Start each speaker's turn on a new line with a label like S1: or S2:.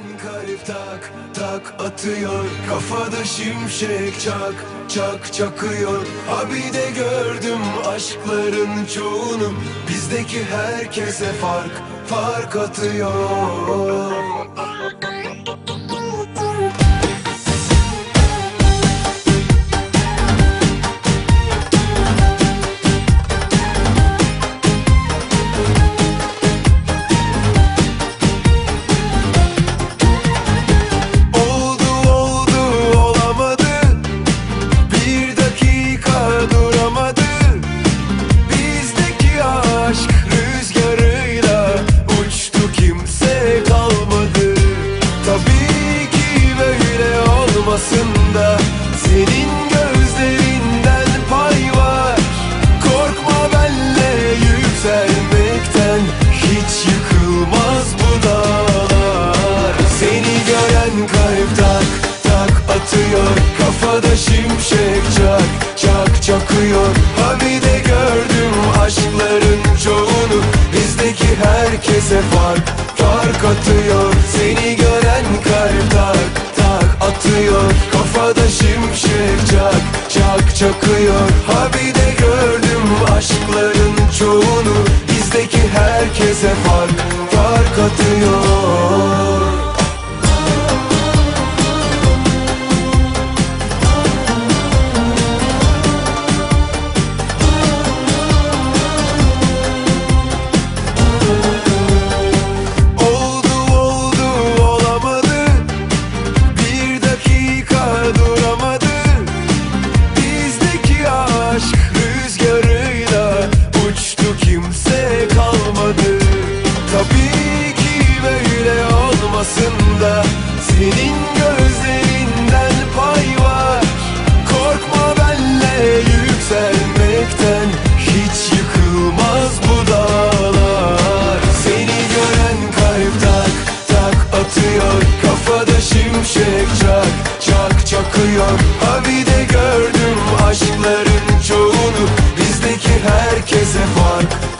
S1: gören kalp tak tak atıyor. Kafada şimşek çak çak çakıyor. Abi de gördüm aşkların çoğunu. Bizdeki herkese fark fark atıyor Kafada şimşek çak çak çakıyor. Abi de gördüm aşkların çoğunu. Bizdeki herkese fark fark atıyor. Seni gören kalp tak tak atıyor. Kafada şimşek çak çak çakıyor. Abi de gördüm aşkların çoğunu. Bizdeki herkese fark fark atıyor Senin gözlerinden pay var. Korkma benle yükselmekten Hiç yıkılmaz bu dağlar. Seni gören kalp tak tak atıyor Kafada şimşek çak çak çakıyor. Abi de gördüm aşkların çoğunu Bizdeki herkese fark